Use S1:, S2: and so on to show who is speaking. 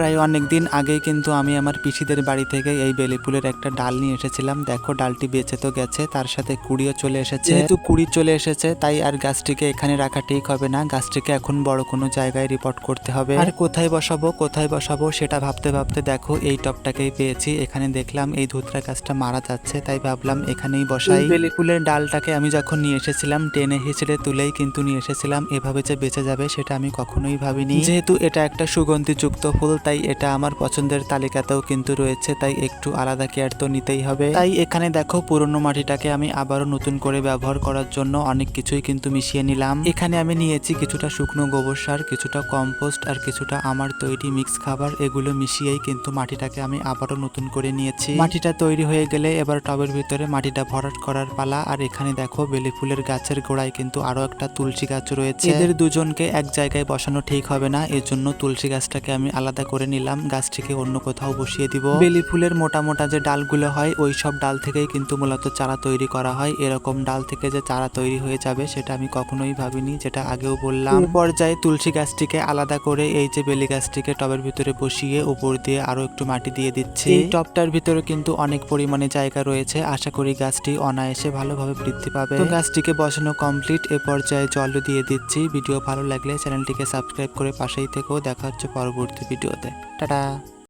S1: প্রায় অনেক দিন আগেই কিন্তু আমি আমার পিসিদের বাড়ি থেকে এই বেলি ফুলের একটা ডাল নিয়ে এসেছিলাম। দেখো ডালটি বেঁচে তো গেছে তার সাথে কুড়িও চলে এসেছে। যেহেতু কুড়ি চলে এসেছে তাই আর গাছটিকে এখানে রাখা ঠিক হবে না। গাছটিকে এখন বড় কোনো জায়গায় রিপোর্ট করতে হবে। আর কোথায় বসাবো কোথায় বসাবো সেটা ভাবতে ভাবতে দেখো এই টপটাকেই পেয়েছি। এখানে দেখলাম এই ধুতরা গাছটা মারা যাচ্ছে তাই ভাবলাম এখানেই বসাই। বেলি ফুলের ডালটাকে আমি যখন নিয়ে এসেছিলাম টেনে হিচড়ে তুলেই কিন্তু নিয়ে এসেছিলাম। এভাবে যে বেঁচে যাবে সেটা আমি কখনোই ভাবিনি। যেহেতু এটা একটা সুগন্ধিযুক্ত ফুল তাই এটা আমার পছন্দের তালিকাতেও কিন্তু রয়েছে, তাই একটু আলাদা কেয়ার তো নিতেই হবে। তাই এখানে দেখো পুরনো মাটিটাকে আমি আবারও নতুন করে ব্যবহার করার জন্য অনেক কিছুই কিন্তু মিশিয়ে নিলাম। এখানে আমি নিয়েছি কিছুটা শুকনো গোবর সার, কিছুটা কম্পোস্ট আর কিছুটা আমার তৈরি মিক্স খাবার। এগুলো মিশিয়েই কিন্তু মাটিটাকে আমি আবারও নতুন করে নিয়েছি। মাটিটা তৈরি হয়ে গেলে এবার টবের ভিতরে মাটিটা ভরাট করার পালা। আর এখানে দেখো বেলি ফুলের গাছের গোড়ায় কিন্তু আরও একটা তুলসী গাছ রয়েছে। এদের দুজনকে এক জায়গায় বসানো ঠিক হবে না এর জন্য তুলসী গাছটাকে আমি আলাদা করে নিলাম গাছটিকে অন্য কোথাও বসিয়ে দিব। বেলি ফুলের মোটা মোটা যে ডালগুলো হয় ওই সব ডাল থেকেই কিন্তু মূলত চারা তৈরি করা হয়। এরকম ডাল থেকে যে চারা তৈরি হয়ে যাবে সেটা আমি কখনোই ভাবিনি যেটা আগেও বললাম। পর্যায়ে তুলসী গাছটিকে আলাদা করে এই যে বেলি গাছটিকে টবের ভিতরে বসিয়ে উপর দিয়ে আরও একটু মাটি দিয়ে দিচ্ছি। এই টবটার ভিতরে কিন্তু অনেক পরিমাণে জায়গা রয়েছে। আশা করি গাছটি অনায়াসে ভালোভাবে বৃদ্ধি পাবে। তো গাছটিকে বসানো কমপ্লিট। এ পর্যায়ে জল দিয়ে দিচ্ছি। ভিডিও ভালো লাগলে চ্যানেলটিকে সাবস্ক্রাইব করে পাশেই থেকেও দেখা হচ্ছে পরবর্তী ভিডিওতে টাটা।